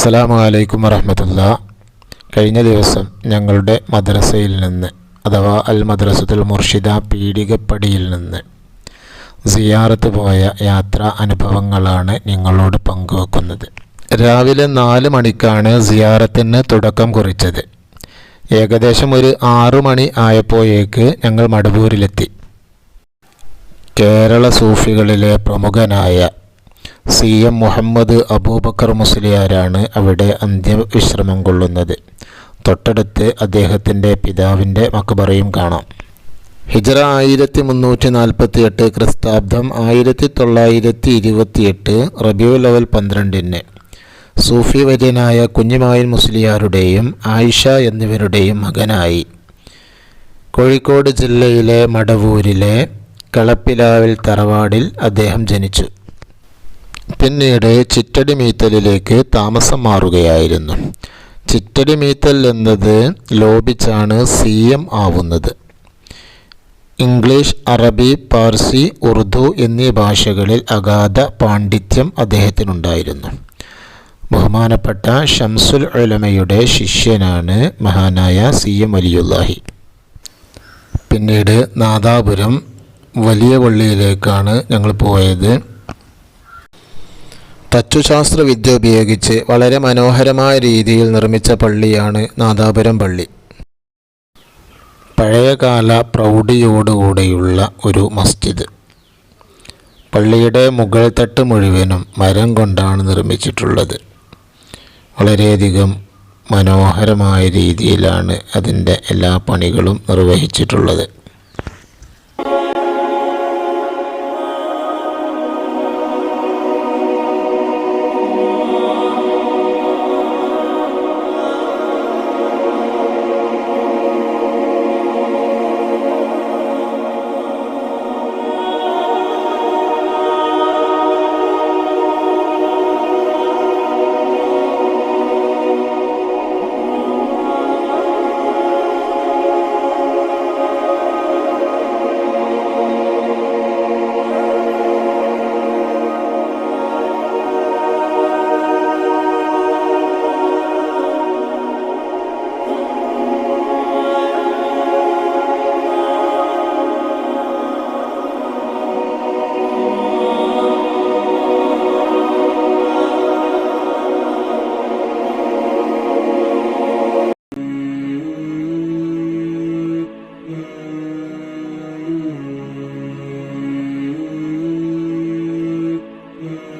അസ്സലാമു അലൈക്കും വറഹമത്തുള്ള. കഴിഞ്ഞ ദിവസം ഞങ്ങളുടെ മദ്രസയിൽ നിന്ന് അഥവാ അൽ മദ്രസത്തുൽ മുർഷിദ പീഡികപ്പടിയിൽ നിന്ന് സിയാറത്ത് പോയ യാത്രാ അനുഭവങ്ങളാണ് നിങ്ങളോട് പങ്കുവെക്കുന്നത്. രാവിലെ നാല് മണിക്കാണ് സിയാറത്തിന് തുടക്കം കുറിച്ചത്. ഏകദേശം ഒരു ആറു മണി ആയപ്പോഴേക്ക് ഞങ്ങൾ മടവൂരിലെത്തി കേരള സൂഫികളിലെ പ്രമുഖനായ സി എം മുഹമ്മദ് അബൂബക്കർ മുസ്ലിയാരാണ് അവിടെ അന്ത്യവിശ്രമം കൊള്ളുന്നത്. തൊട്ടടുത്ത് അദ്ദേഹത്തിന്റെ പിതാവിന്റെ മക്ബറയും കാണാം. ഹിജറ ആയിരത്തി മുന്നൂറ്റി നാൽപ്പത്തി എട്ട് ക്രിസ്താബ്ദം ആയിരത്തി തൊള്ളായിരത്തി ഇരുപത്തിയെട്ട് റബിയു ലെവൽ പന്ത്രണ്ടിന് സൂഫി വര്യനായ കുഞ്ഞിമായൻ മുസ്ലിയാരുടെയും ആയിഷ എന്നിവരുടെയും മകനായി. കോഴിക്കോട് ജില്ലയിലെ മടവൂരിലെ കളപ്പിലാവിൽ തറവാടിൽ അദ്ദേഹം ജനിച്ചു. പിന്നീട് ചിറ്റടി മീത്തലിലേക്ക് താമസം മാറുകയായിരുന്നു. ചിറ്റടി മീത്തൽ എന്നത് ലോപിച്ചാണ് സി എം ആവുന്നത്. ഇംഗ്ലീഷ് അറബി പാർസി ഉറുദു എന്നീ ഭാഷകളിൽ അഗാധ പാണ്ഡിത്യം അദ്ദേഹത്തിനുണ്ടായിരുന്നു. ബഹുമാനപ്പെട്ട ഷംസുൽ ഉലമയുടെ ശിഷ്യനാണ് മഹാനായ സി എം വലിയുല്ലാഹി പിന്നീട് നാദാപുരം വലിയ പള്ളിയിലേക്കാണ് ഞങ്ങൾ പോയത്. തച്ചുശാസ്ത്ര വിദ്യ ഉപയോഗിച്ച് വളരെ മനോഹരമായ രീതിയിൽ നിർമ്മിച്ച പള്ളിയാണ് നാദാപുരം പള്ളി. പഴയകാല പ്രൗഢിയോടുകൂടിയുള്ള ഒരു മസ്ജിദ്. പള്ളിയുടെ മുകൾ തട്ട് മുഴുവനും മരം കൊണ്ടാണ് നിർമ്മിച്ചിട്ടുള്ളത്. വളരെയധികം മനോഹരമായ രീതിയിലാണ് അതിന്റെ എല്ലാ പണികളും നിർവഹിച്ചിട്ടുള്ളത്.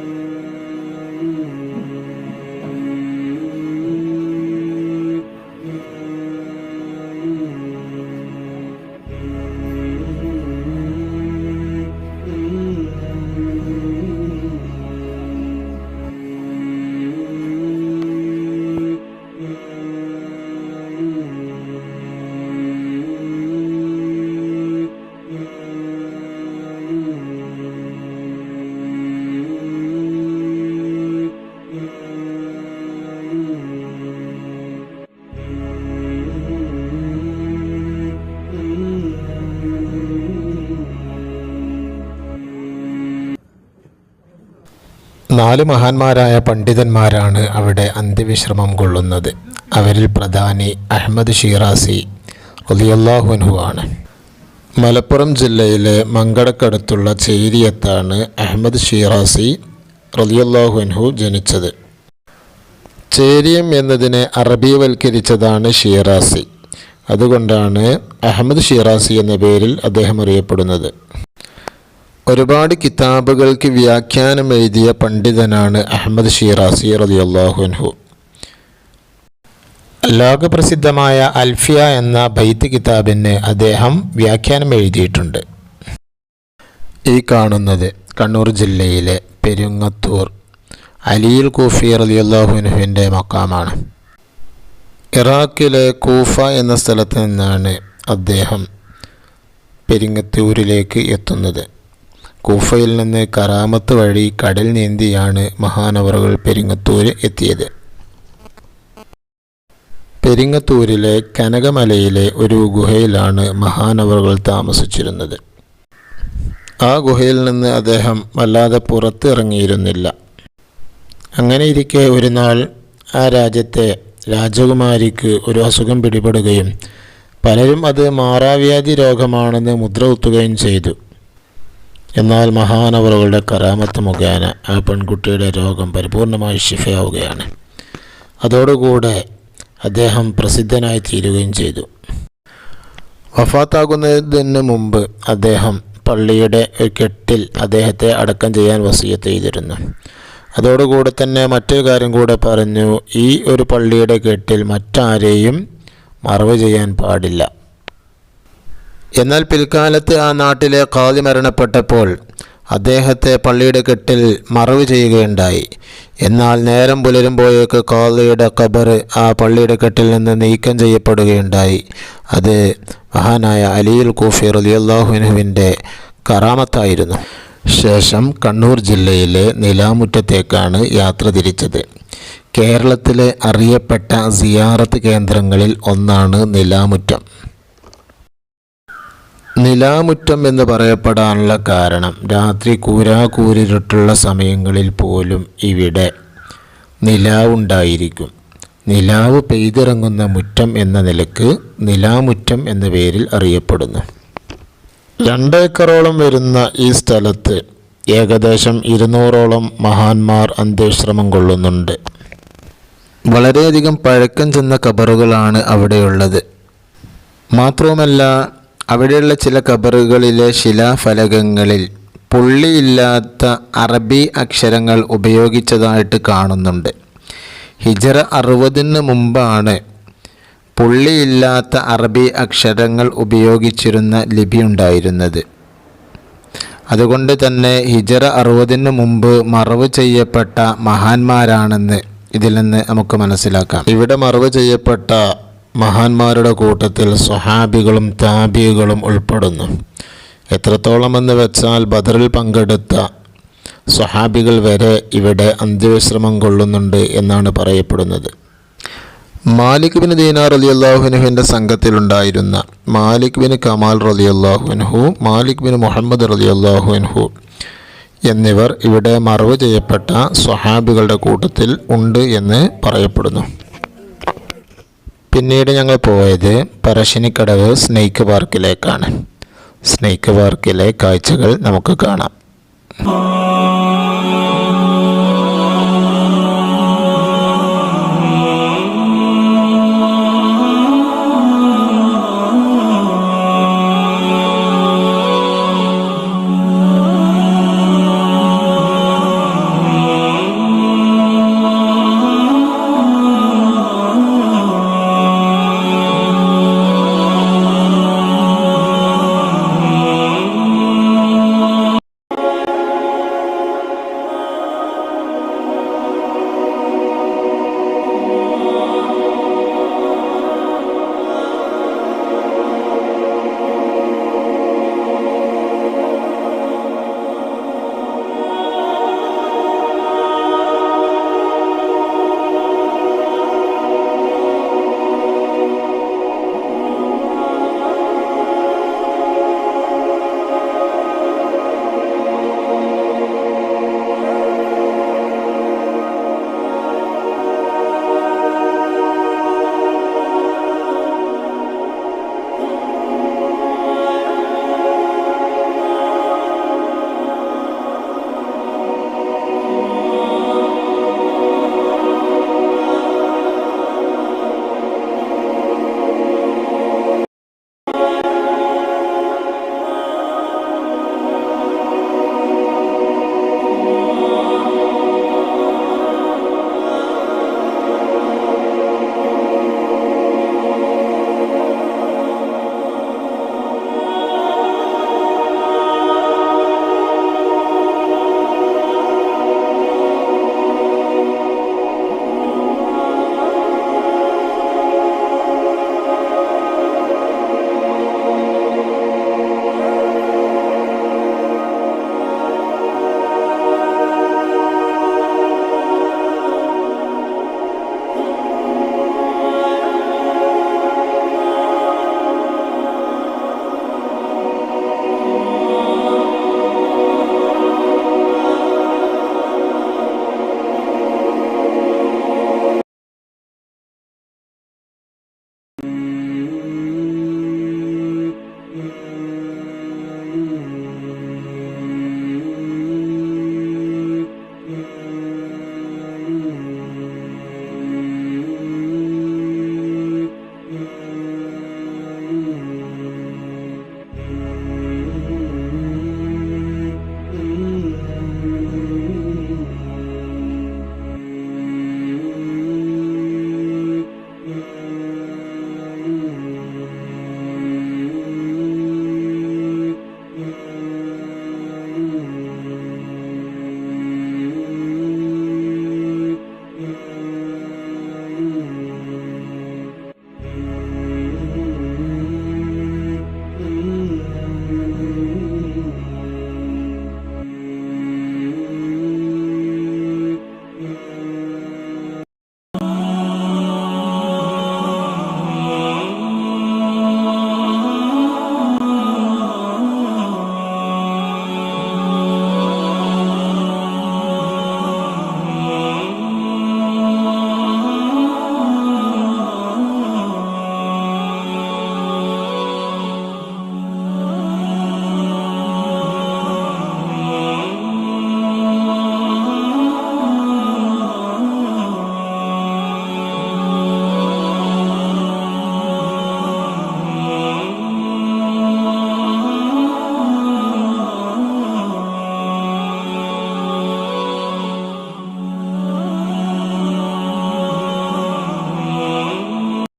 Amen. നാല് മഹാന്മാരായ പണ്ഡിതന്മാരാണ് അവിടെ അന്ത്യവിശ്രമം കൊള്ളുന്നത്. അവരിൽ പ്രധാനി അഹമ്മദ് ഷീറാസി റലിയല്ലാഹുൻഹു ആണ്. മലപ്പുറം ജില്ലയിലെ മങ്കടക്കടുത്തുള്ള ചേരിയത്താണ് അഹമ്മദ് ഷീറാസി റലിയല്ലാഹുൻഹു ജനിച്ചത്. ചേരിയം എന്നതിനെ അറബിവൽക്കരിച്ചതാണ് ഷീറാസി. അതുകൊണ്ടാണ് അഹമ്മദ് ഷീറാസി എന്ന പേരിൽ അദ്ദേഹം അറിയപ്പെടുന്നത്. ഒരുപാട് കിതാബുകൾക്ക് വ്യാഖ്യാനം എഴുതിയ പണ്ഡിതനാണ് അഹമ്മദ് ഷീറാസി റളിയല്ലാഹുൻഹു ലോകപ്രസിദ്ധമായ അൽഫിയ എന്ന ബൈത്ത് കിതാബിന് അദ്ദേഹം വ്യാഖ്യാനം എഴുതിയിട്ടുണ്ട് ഈ കാണുന്നത് കണ്ണൂർ ജില്ലയിലെ പെരുങ്ങത്തൂർ അലിയിൽ കൂഫി റളിയല്ലാഹുൻഹുവിന്റെ മക്കാമാണ്. ഇറാഖിലെ കൂഫ എന്ന സ്ഥലത്ത് നിന്നാണ് അദ്ദേഹം പെരിങ്ങത്തൂരിലേക്ക് എത്തുന്നത്. കൂഫയിൽ നിന്ന് കറാമത്ത് വഴി കടൽ നീന്തിയാണ് മഹാനവറുകൾ പെരിങ്ങത്തൂര് എത്തിയത്. പെരിങ്ങത്തൂരിലെ കനകമലയിലെ ഒരു ഗുഹയിലാണ് മഹാനവറുകൾ താമസിച്ചിരുന്നത്. ആ ഗുഹയിൽ നിന്ന് അദ്ദേഹം വല്ലാതെ പുറത്തിറങ്ങിയിരുന്നില്ല അങ്ങനെയിരിക്കെ ഒരു നാൾ ആ രാജ്യത്തെ രാജകുമാരിക്ക് ഒരു അസുഖം പിടിപെടുകയും പലരും അത് മാറാവ്യാധി രോഗമാണെന്ന് മുദ്ര കുത്തുകയും ചെയ്തു. എന്നാൽ മഹാനവറുകളുടെ കരാമത്ത് മുഖേന ആ പെൺകുട്ടിയുടെ രോഗം പരിപൂർണമായി ശിഫയാവുകയാണ്. അതോടുകൂടെ അദ്ദേഹം പ്രസിദ്ധനായി തീരുകയും ചെയ്തു. വഫാത്താകുന്നതിന് മുമ്പ് അദ്ദേഹം പള്ളിയുടെ കെട്ടിൽ അദ്ദേഹത്തെ അടക്കം ചെയ്യാൻ വസീയത്ത് ചെയ്തിരുന്നു. അതോടുകൂടെ തന്നെ മറ്റൊരു കാര്യം കൂടെ പറഞ്ഞു ഈ ഒരു പള്ളിയുടെ കെട്ടിൽ മറ്റാരെയും മറവ് ചെയ്യാൻ പാടില്ല. എന്നാൽ പിൽക്കാലത്ത് ആ നാട്ടിലെ കാതി മരണപ്പെട്ടപ്പോൾ അദ്ദേഹത്തെ പള്ളിയുടെ കെട്ടിൽ മറവ് ചെയ്യുകയുണ്ടായി. എന്നാൽ നേരം പുലരുമ്പോഴേക്ക് കാളിയുടെ ഖബർ ആ പള്ളിയുടെ കെട്ടിൽ നിന്ന് നീക്കം ചെയ്യപ്പെടുകയുണ്ടായി. അത് മഹാനായ അലിയുൽ കൂഫി റലിയല്ലാഹുനുവിന്റെ കറാമത്തായിരുന്നു. ശേഷം കണ്ണൂർ ജില്ലയിലെ നിലാമുറ്റത്തേക്കാണ് യാത്ര തിരിച്ചത്. കേരളത്തിലെ അറിയപ്പെട്ട സിയാറത്ത് കേന്ദ്രങ്ങളിൽ ഒന്നാണ് നിലാമുറ്റം. നിലാമുറ്റം എന്ന് പറയപ്പെടാനുള്ള കാരണം രാത്രി കൂരാകൂരിട്ടുള്ള സമയങ്ങളിൽ പോലും ഇവിടെ നിലാവുണ്ടായിരിക്കും. നിലാവ് പെയ്തിറങ്ങുന്ന മുറ്റം എന്ന നിലയ്ക്ക് നിലാമുറ്റം എന്ന പേരിൽ അറിയപ്പെടുന്നു. രണ്ടേക്കറോളം വരുന്ന ഈ സ്ഥലത്ത് ഏകദേശം ഇരുന്നൂറോളം മഹാന്മാർ അന്ത്യശ്രമം കൊള്ളുന്നുണ്ട്. വളരെയധികം പഴക്കം ചെന്ന കബറുകളാണ് അവിടെയുള്ളത്. മാത്രവുമല്ല അവിടെയുള്ള ചില ഖബറുകളിലെ ശിലാഫലകങ്ങളിൽ പുള്ളിയില്ലാത്ത അറബി അക്ഷരങ്ങൾ ഉപയോഗിച്ചതായിട്ട് കാണുന്നുണ്ട്. ഹിജറ അറുപതിന് മുമ്പാണ് പുള്ളിയില്ലാത്ത അറബി അക്ഷരങ്ങൾ ഉപയോഗിച്ചിരുന്ന ലിപി ഉണ്ടായിരുന്നത്. അതുകൊണ്ട് തന്നെ ഹിജറ അറുപതിന് മുമ്പ് മറവ് ചെയ്യപ്പെട്ട മഹാന്മാരാണെന്ന് ഇതിൽ നിന്ന് നമുക്ക് മനസ്സിലാക്കാം. ഇവിടെ മറവ് ചെയ്യപ്പെട്ട മഹാന്മാരുടെ കൂട്ടത്തിൽ സ്വഹാബികളും താബികളും ഉൾപ്പെടുന്നു. എത്രത്തോളം എന്ന് വെച്ചാൽ ബദറിൽ പങ്കെടുത്ത സ്വഹാബികൾ വരെ ഇവിടെ അന്ത്യവിശ്രമം കൊള്ളുന്നുണ്ട് എന്നാണ് പറയപ്പെടുന്നത്. മാലിക് ബിൻ ദീനാർ അലി അള്ളാഹുനുഹുവിന്റെ സംഘത്തിലുണ്ടായിരുന്ന മാലിക് ബിൻ കമാൽ റലി അള്ളാഹുൻഹു മാലിക് ബിൻ മുഹമ്മദ് റലി അള്ളാഹുൻഹു എന്നിവർ ഇവിടെ മറവ് ചെയ്യപ്പെട്ട സ്വഹാബികളുടെ കൂട്ടത്തിൽ ഉണ്ട് എന്ന് പറയപ്പെടുന്നു. പിന്നീട് ഞങ്ങൾ പോയത് പറശ്ശിനിക്കടവ് സ്നേക്ക് പാർക്കിലേക്കാണ്. സ്നേക്ക് പാർക്കിലെ കാഴ്ചകൾ നമുക്ക് കാണാം.